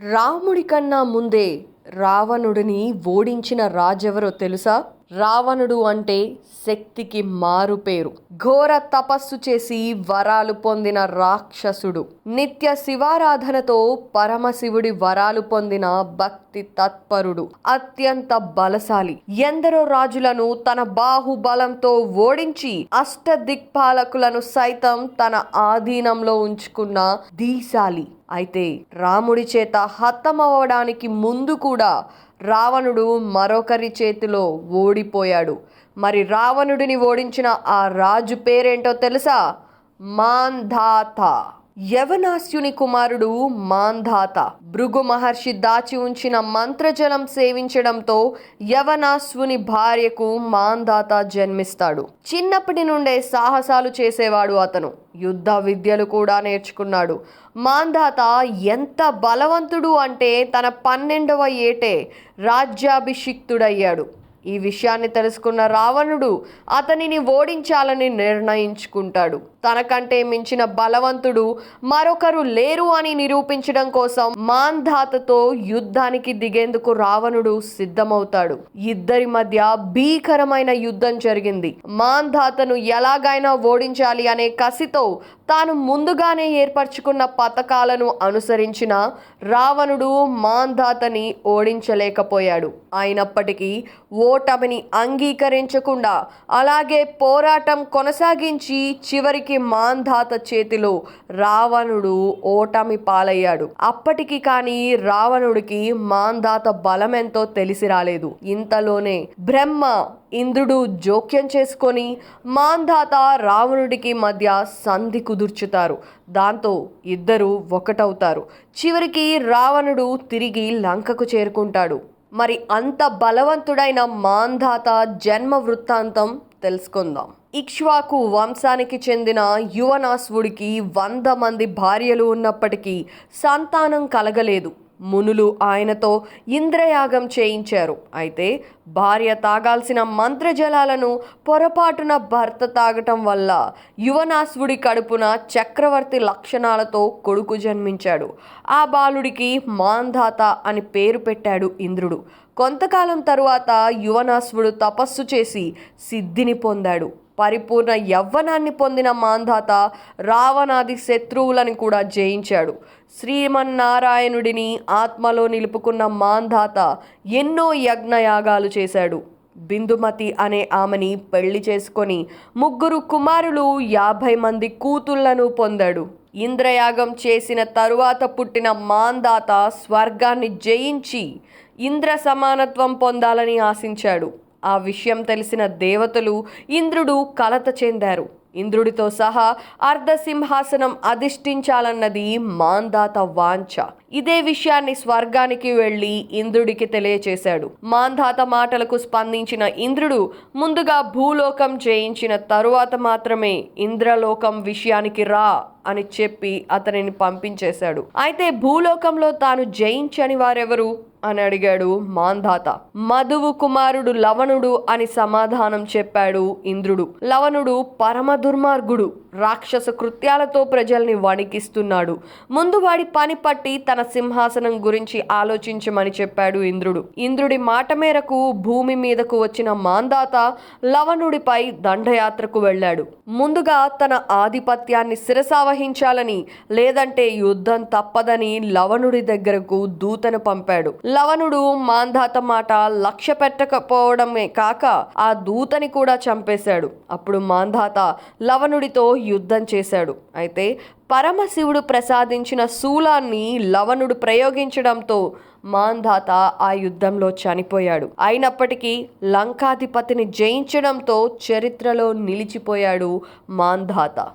రాముడి కన్నా ముందే రావణుడిని ఓడించిన రాజెవరో తెలుసా? రావణుడు అంటే శక్తికి మారు పేరు. ఘోర తపస్సు చేసి వరాలు పొందిన రాక్షసుడు. నిత్య శివారాధనతో పరమశివుడి వరాలు పొందిన భక్తి తత్పరుడు. అత్యంత బలశాలి. ఎందరో రాజులను తన బాహుబలంతో ఓడించి అష్ట దిక్పాలకులను సైతం తన ఆధీనంలో ఉంచుకున్న ధీశాలి. అయితే రాముడి చేత హతమవడానికి ముందు కూడా రావణుడు మరొకరి చేతిలో ఓడిపోయాడు. మరి రావణుడిని ఓడించిన ఆ రాజు పేరేంటో తెలుసా? మాంధాత. యవనాస్యుని కుమారుడు మాంధాత. భృగు మహర్షి దాచి ఉంచిన మంత్రజలం సేవించడంతో యవనాస్యుని భార్యకు మాంధాత జన్మిస్తాడు. చిన్నప్పటి నుండే సాహసాలు చేసేవాడు అతను. యుద్ధ విద్యలు కూడా నేర్చుకున్నాడు. మాంధాత ఎంత బలవంతుడు అంటే తన పన్నెండవ ఏటే రాజ్యాభిషిక్తుడయ్యాడు. ఈ విషయాన్ని తెలుసుకున్న రావణుడు అతనిని ఓడించాలని నిర్ణయించుకుంటాడు. తనకంటే మించిన బలవంతుడు మరొకరు లేరు అని నిరూపించడం కోసం మాంధాతతో యుద్ధానికి దిగేందుకు రావణుడు సిద్ధమవుతాడు. ఇద్దరి మధ్య భీకరమైన యుద్ధం జరిగింది. మాంధాతను ఎలాగైనా ఓడించాలి అనే కసితో తాను ముందుగానే ఏర్పరచుకున్న పథకాలను అనుసరించిన రావణుడు మాంధాతని ఓడించలేకపోయాడు. అయినప్పటికీ ఓటమిని అంగీకరించకుండా అలాగే పోరాటం కొనసాగించి చివరికి మాంధాత చేతిలో రావణుడు ఓటమి పాలయ్యాడు. అప్పటికి కానీ రావణుడికి మాంధాత బలమెంతో తెలిసి రాలేదు. ఇంతలోనే బ్రహ్మ ఇంద్రుడు జోక్యం చేసుకొని మాంధాత రావణుడికి మధ్య సంధి కుదుర్చుతారు. దాంతో ఇద్దరు ఒకటవుతారు. చివరికి రావణుడు తిరిగి లంకకు చేరుకుంటాడు. మరి అంత బలవంతుడైన మాంధాత జన్మ వృత్తాంతం తెలుసుకుందాం. ఇక్ష్వాకు వంశానికి చెందిన యువనాశ్వుడికి వంద మంది భార్యలు ఉన్నప్పటికీ సంతానం కలగలేదు. మునులు ఆయనతో ఇంద్రయాగం చేయించారు. అయితే భార్య తాగాల్సిన మంత్రజలాలను పొరపాటున భర్త తాగటం వల్ల యువనాశ్వుడి కడుపున చక్రవర్తి లక్షణాలతో కొడుకు జన్మించాడు. ఆ బాలుడికి మాంధాత అని పేరు పెట్టాడు ఇంద్రుడు. కొంతకాలం తరువాత యువనాశ్వుడు తపస్సు చేసి సిద్ధిని పొందాడు. పరిపూర్ణ యవ్వనాన్ని పొందిన మాంధాత రావణాది శత్రువులను కూడా జయించాడు. శ్రీమన్నారాయణుడిని ఆత్మలో నిలుపుకున్న మాంధాత ఎన్నో యజ్ఞయాగాలు చేశాడు. బిందుమతి అనే ఆమెని పెళ్ళి చేసుకొని ముగ్గురు కుమారులు యాభై మంది కూతుళ్ళను పొందాడు. ఇంద్రయాగం చేసిన తరువాత పుట్టిన మాందాత స్వర్గాన్ని జయించి ఇంద్ర సమానత్వం పొందాలని ఆశించాడు. ఆ విషయం తెలిసిన దేవతలు ఇంద్రుడు కలత చెందారు. ఇంద్రుడితో సహా అర్ధసింహాసనం అధిష్ఠించాలన్నది మాందాత వాంఛ. ఇదే విషయాన్ని స్వర్గానికి వెళ్ళి ఇంద్రుడికి తెలియచేశాడు. మాంధాత మాటలకు స్పందించిన ఇంద్రుడు ముందుగా భూలోకం జయించిన తరువాత మాత్రమే ఇంద్రలోకం విషయానికి రా అని చెప్పి అతనిని పంపించేశాడు. అయితే భూలోకంలో తాను జయించని వారెవరు? అని అడిగాడు మాంధాత. మధువు కుమారుడు లవణుడు అని సమాధానం చెప్పాడు ఇంద్రుడు. లవణుడు పరమ దుర్మార్గుడు రాక్షస కృత్యాలతో ప్రజల్ని వణికిస్తున్నాడు. ముందు వాడి పని పట్టి తన సింహాసనం గురించి ఆలోచించమని చెప్పాడు ఇంద్రుడు. ఇంద్రుడి మాట మేరకు భూమి మీదకు వచ్చిన మాందాత లవణుడిపై దండయాత్రకు వెళ్ళాడు. ముందుగా తన ఆధిపత్యాన్ని శిరసావహించాలని లేదంటే యుద్ధం తప్పదని లవణుడి దగ్గరకు దూతను పంపాడు. లవణుడు మాంధాత మాట లక్ష్య పెట్టకపోవడమే కాక ఆ దూతని కూడా చంపేశాడు. అప్పుడు మాంధాత లవణుడితో యుద్ధం చేశాడు. అయితే పరమశివుడు ప్రసాదించిన శూలాన్ని లవణుడు ప్రయోగించడంతో మాంధాత ఆ యుద్ధంలో చనిపోయాడు. అయినప్పటికీ లంకాధిపతిని జయించడంతో చరిత్రలో నిలిచిపోయాడు మాంధాత.